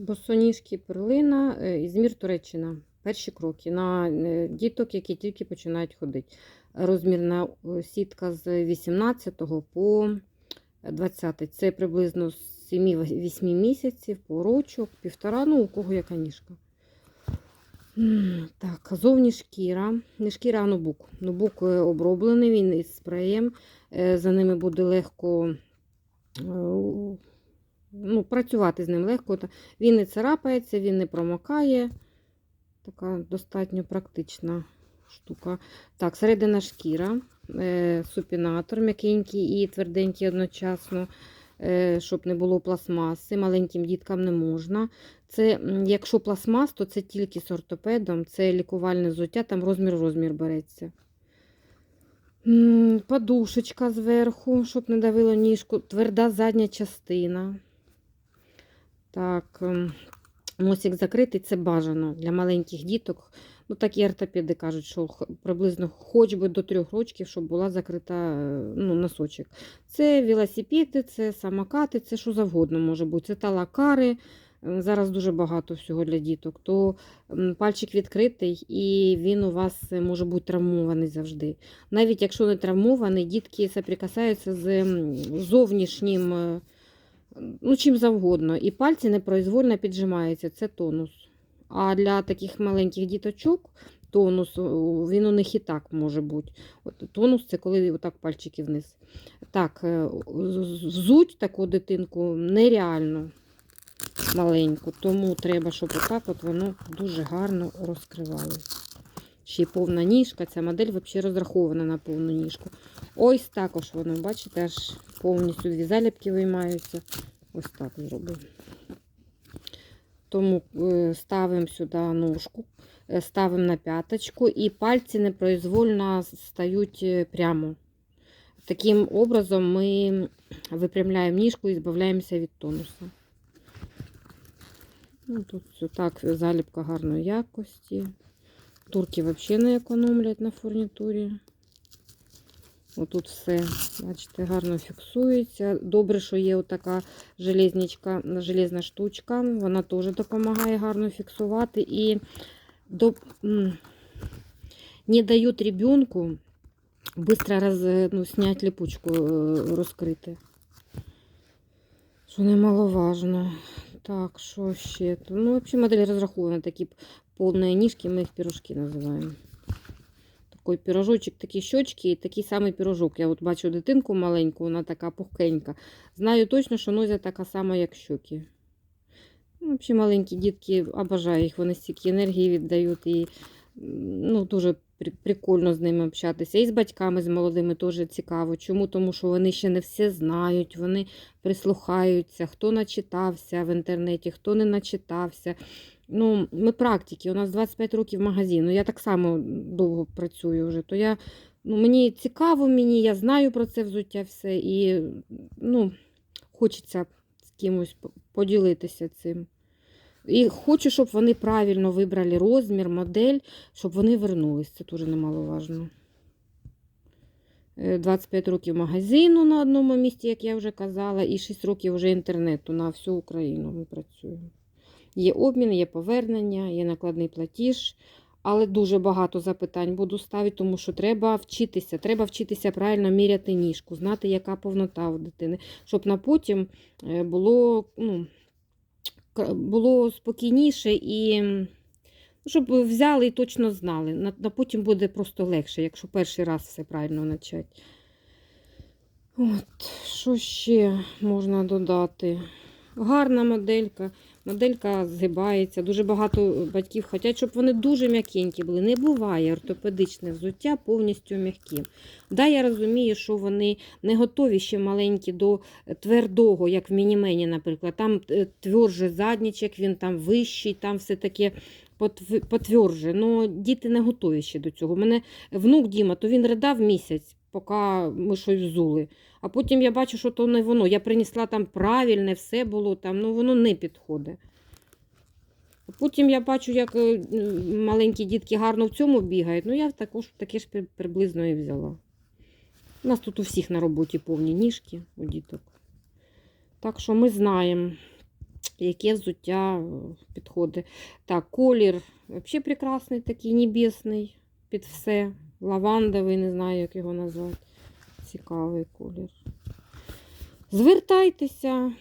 Босоніжки перлина, е, Ізмір Туреччина. Перші кроки на е, діток, які тільки починають ходити. Розмірна е, сітка з 18 по 20. Це приблизно з 7-8 місяців, по рочок, півтора, ну у кого яка ніжка. Так, зовні шкіра. Не шкіра, а нобук. Нобук оброблений, він із спреєм. За ними буде легко ну, працювати з ним легко. Він не царапається, він не промокає. Така достатньо практична штука. Так, середина шкіра, е, супінатор м'якенький і тверденький одночасно, е, щоб не було пластмаси. Маленьким діткам не можна. Це, якщо пластмас, то це тільки з ортопедом, це лікувальне взуття, там розмір-розмір береться. Подушечка зверху, щоб не давило ніжку, тверда задня частина. Так, ем, носик закритий це бажано для маленьких діток. Ну, так і ортопеди кажуть, що приблизно хоч би до трьох років, щоб була закрита е, ну, носочок. Це велосипеди, це самокати, це що завгодно може бути. Це талакари. Е, Зараз дуже багато всього для діток. То пальчик відкритий і він у вас е, може бути травмований завжди. Навіть якщо не травмований, дітки соприкасаються з зовнішнім. Е, ну, чим завгодно. І пальці непроизвольно піджимаються, це тонус. А для таких маленьких діточок тонус, він у них і так може бути. От, тонус це коли отак пальчики вниз. Так, е, взуть таку дитинку нереально маленьку, тому треба, щоб отак от воно дуже гарно розкривало. Ще й повна ніжка, ця модель взагалі розрахована на повну ніжку. Ось також воно, бачите, аж повністю дві заліпки виймаються. Ось так зробив. Тому е, ставимо сюди ножку, е, ставимо на п'яточку і пальці непроизвольно стають е, прямо. Таким образом ми випрямляємо ніжку і збавляємося від тонусу. Ну, тут так, заліпка гарної якості. Турки взагалі не економлять на фурнітурі. Отут все, бачите, гарно фіксується. Добре, що є отака железна штучка. Вона теж допомагає гарно фіксувати. І до, не дають ребенку швидко роз, ну, зняти липучку, е, розкрити. Що немаловажно. Так, що ще? Ну, взагалі модель розрахована на такі повні ніжки, ми їх пірожки називаємо. Такий пірожочок, такі щочки і такий самий пірожок. Я от бачу дитинку маленьку, вона така пухкенька. Знаю точно, що нозя така сама, як щоки. Ну, Взагалі маленькі дітки, обожаю їх, вони стільки енергії віддають і ну, дуже прикольно з ними общатися. І з батьками, з молодими теж цікаво. Чому? Тому що вони ще не все знають, вони прислухаються, хто начитався в інтернеті, хто не начитався. Ну, ми практики, у нас 25 років магазину. Я так само довго працюю вже. То я, ну, мені цікаво, мені, я знаю про це взуття все. І ну, хочеться з кимось по- поділитися цим. І хочу, щоб вони правильно вибрали розмір, модель, щоб вони вернулись. Це дуже немаловажно. Е, 25 років магазину на одному місці, як я вже казала, і 6 років вже інтернету на всю Україну ми працюємо. Є обмін, є повернення, є накладний платіж, але дуже багато запитань буду ставити, тому що треба вчитися. Треба вчитися правильно міряти ніжку, знати, яка повнота у дитини, щоб на потім е, було, ну, було спокійніше і щоб взяли і точно знали. На, на потім буде просто легше, якщо перший раз все правильно почати. От, що ще можна додати? Гарна моделька. Моделька згибається. Дуже багато батьків хочуть, щоб вони дуже м'якенькі були. Не буває ортопедичне взуття повністю м'яким. Да, я розумію, що вони не готові ще маленькі до твердого, як в мінімені, наприклад. Там е, тверже заднічок, він там вищий, там все таке потверже. Ну, діти не готові ще до цього. У мене внук Діма, то він ридав місяць, поки ми щось взули. А потім я бачу, що то не воно. Я принесла там правильне, все було там, ну воно не підходить. А потім я бачу, як е, маленькі дітки гарно в цьому бігають. Ну, я також таке ж приблизно і взяла. У нас тут у всіх на роботі повні ніжки у діток. Так що ми знаємо, яке взуття е, підходить. Так, колір взагалі прекрасний такий, небесний, під все. Лавандовий, не знаю, як його назвати. Цікавий колір. Звертайтеся.